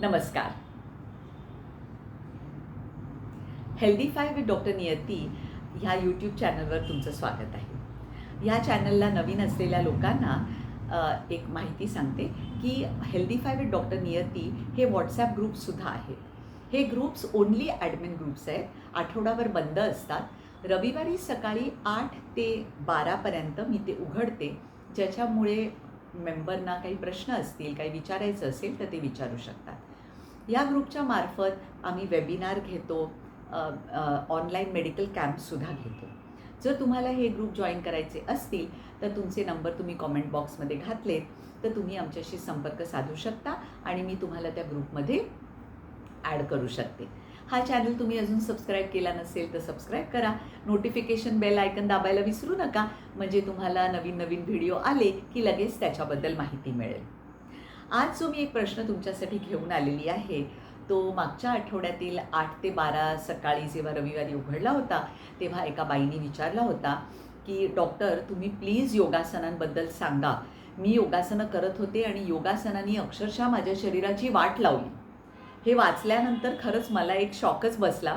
नमस्कार. Healthy five with doctor Niyati ह्या YouTube चॅनलवर तुमचं स्वागत आहे. ह्या चॅनलला नवीन असलेल्या लोकांना एक माहिती सांगते की healthy five with doctor Niyati हे व्हॉट्सॲप ग्रुपसुद्धा आहेत. हे ग्रुप्स ओनली ॲडमिन ग्रुप्स आहेत. आठवडाभर बंद असतात. रविवारी सकाळी आठ ते बारापर्यंत मी ते उघडते ज्याच्यामुळे मेंबरना काही प्रश्न असतील काही विचारायचं असेल तर ते विचारू शकतात. या ग्रुपच्या मार्फत आम्ही वेबिनार घेतो ऑनलाईन मेडिकल कॅम्पसुद्धा घेतो. जर तुम्हाला हे ग्रुप जॉईन करायचे असतील तर तुमचे नंबर तुम्ही कॉमेंट बॉक्समध्ये घातलेत तर तुम्ही आमच्याशी संपर्क साधू शकता आणि मी तुम्हाला त्या ग्रुपमध्ये ॲड करू शकते. हा चॅनल तुम्ही अजून सबस्क्राईब केला नसेल तर सबस्क्राईब करा. नोटिफिकेशन बेल आयकन दाबायला विसरू नका. म्हणजे तुम्हाला नवीन नवीन व्हिडिओ आले की लगेच त्याच्याबद्दल माहिती मिळेल. आज जो मी एक प्रश्न तुमच्यासाठी घेऊन आलेली आहे तो मागच्या आठवड्यातील आठ ते बारा सकाळी जेव्हा रविवारी उघडला होता तेव्हा एका बाईने विचारला होता की डॉक्टर तुम्ही प्लीज योगासनांबद्दल सांगा. मी योगासनं करत होते आणि योगासनांनी अक्षरशः माझ्या शरीराची वाट लावली. हे वाचल्यानंतर खरंच मला एक शॉकच बसला.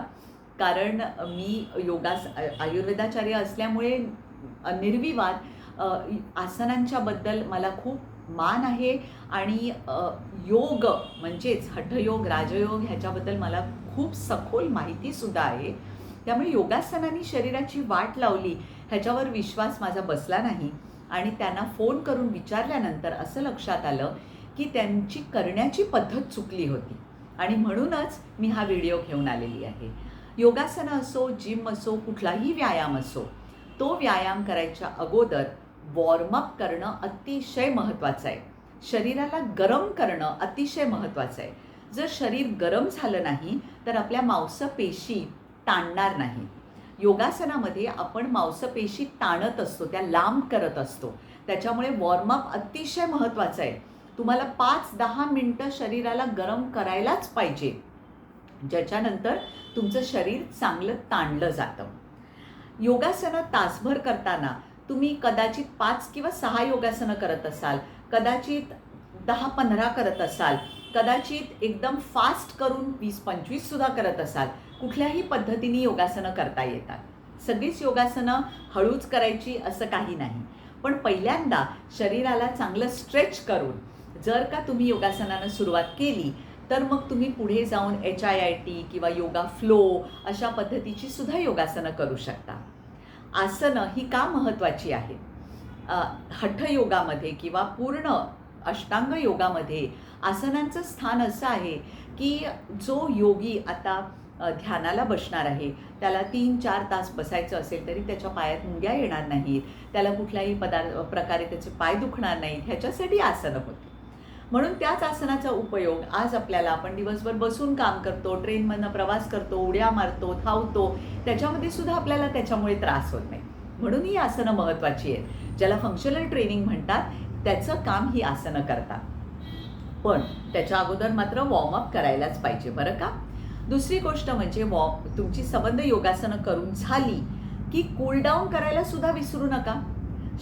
कारण मी योगास आयुर्वेदाचार्य असल्यामुळे निर्विवाद आसनांच्याबद्दल मला खूप मान आहे. आणि योग म्हणजेच हठयोग राजयोग ह्याच्याबद्दल मला खूप सखोल माहितीसुद्धा आहे. त्यामुळे योगासनाने शरीराची वाट लावली ह्याच्यावर विश्वास माझा बसला नाही. आणि त्यांना फोन करून विचारल्यानंतर असं लक्षात आलं की त्यांची करण्याची पद्धत चुकली होती. आणि म्हणूनच मी हा व्हिडिओ घेऊन आलेली आहे. योगासनं असो जिम असो कुठलाही व्यायाम असो तो व्यायाम करायच्या अगोदर वॉर्मअप करणं अतिशय महत्त्वाचं आहे. शरीराला गरम करणं अतिशय महत्त्वाचं आहे. जर शरीर गरम झालं नाही तर आपल्या मांसपेशी ताणणार नाही. योगासनामध्ये आपण मांसपेशी ताणत असतो त्या लांब करत असतो. त्याच्यामुळे वॉर्मअप अतिशय महत्त्वाचं आहे. तुम्हाला पाच दहा मिनटं शरीराला गरम करायलाच पाहिजे. ज्याच्यानंतर तुमचं शरीर चांगलं ताणलं जातं. योगासनं तासभर करताना तुम्ही कदाचित पाच किंवा सहा योगासनं करत असाल कदाचित दहा पंधरा करत असाल कदाचित एकदम फास्ट करून वीस पंचवीस सुद्धा करत असाल कुठल्याही पद्धतीने योगासनं करता येतात. सगळीच योगासनं हळूच करायची असं काही नाही. पण पहिल्यांदा शरीराला चांगलं स्ट्रेच करून जर का तुम्ही योगासनानं सुरुवात केली तर मग तुम्ही पुढे जाऊन एच आय आय टी किंवा योगा फ्लो अशा पद्धतीची सुद्धा योगासनं करू शकता. आसनं ही का महत्त्वाची आहे? हठयोगामध्ये किंवा पूर्ण अष्टांग योगामध्ये आसनांचं स्थान असं आहे की जो योगी आता ध्यानाला बसणार आहे त्याला तीन चार तास बसायचं असेल तरी त्याच्या पायात मुंग्या येणार नाहीत त्याला कुठल्याही पदार्थ प्रकारे त्याचे पाय दुखणार नाहीत ह्याच्यासाठी आसनं होती. म्हणून त्याच आसनाचा उपयोग आज आपल्याला आपण दिवसभर बसून काम करतो ट्रेनमधनं प्रवास करतो उड्या मारतो धावतो त्याच्यामध्ये सुद्धा आपल्याला त्याच्यामुळे त्रास होत नाही. म्हणून ही आसनं महत्त्वाची आहेत. ज्याला फंक्शनल ट्रेनिंग म्हणतात त्याचं काम ही आसनं करतात. पण त्याच्या अगोदर मात्र वॉर्मअप करायलाच पाहिजे बरं का? दुसरी गोष्ट म्हणजे वॉ तुमची सबंध योगासनं करून झाली की कूलडाऊन करायला सुद्धा विसरू नका.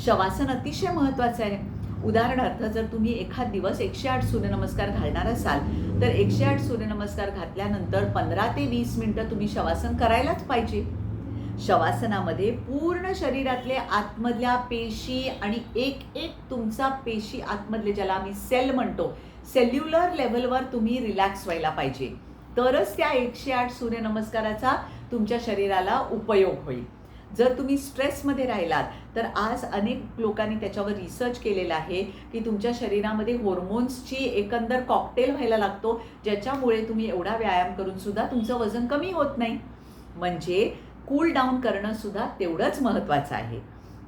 शवासन अतिशय महत्त्वाचं आहे. उदाहरणार्थ जर तुम्ही एखाद दिवस एकशे आठ सूर्यनमस्कार घालणार असाल तर एकशे आठ सूर्यनमस्कार घातल्यानंतर पंधरा ते वीस मिनटं तुम्ही शवासन करायलाच पाहिजे. शवासनामध्ये पूर्ण शरीरातले आतमधल्या पेशी आणि एक एक तुमचा पेशी आतमधले ज्याला आम्ही सेल म्हणतो सेल्युलर लेवलवर तुम्ही रिलॅक्स व्हायला पाहिजे. तरच त्या एकशे आठ सूर्यनमस्काराचा तुमच्या शरीराला उपयोग होईल. जर तुम्ही स्ट्रेसमध्ये राहिलात तर आज अनेक लोकांनी त्याच्यावर रिसर्च केलेला आहे की तुमच्या शरीरामध्ये हॉर्मोन्सची एकंदर कॉकटेल व्हायला लागतो ज्याच्यामुळे तुम्ही एवढा व्यायाम करून सुद्धा तुमचं वजन कमी होत नाही. म्हणजे कूल डाऊन करणं सुद्धा तेवढंच महत्त्वाचं आहे.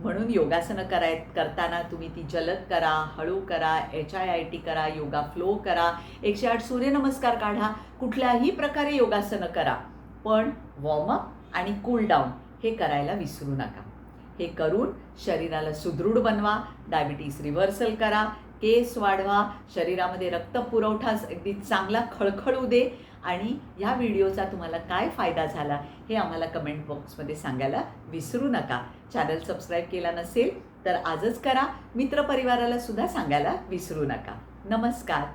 म्हणून योगासनं कराय करताना तुम्ही ती जलद करा हळू करा एच आय आय टी करा योगा फ्लो करा एकशे आठ सूर्यनमस्कार काढा कुठल्याही प्रकारे योगासनं करा. पण वॉर्मअप आणि कूल डाऊन हे करायला विसरू नका. हे करून शरीराला सुदृढ बनवा डायबिटीस रिव्हर्सल करा केस वाढवा शरीरामध्ये रक्त पुरवठा अगदी चांगला खळखळू दे आणि ह्या व्हिडिओचा तुम्हाला काय फायदा झाला हे आम्हाला कमेंट बॉक्समध्ये सांगायला विसरू नका. चॅनल सबस्क्राईब केला नसेल तर आजच करा. मित्रपरिवाराला सुद्धा सांगायला विसरू नका. नमस्कार.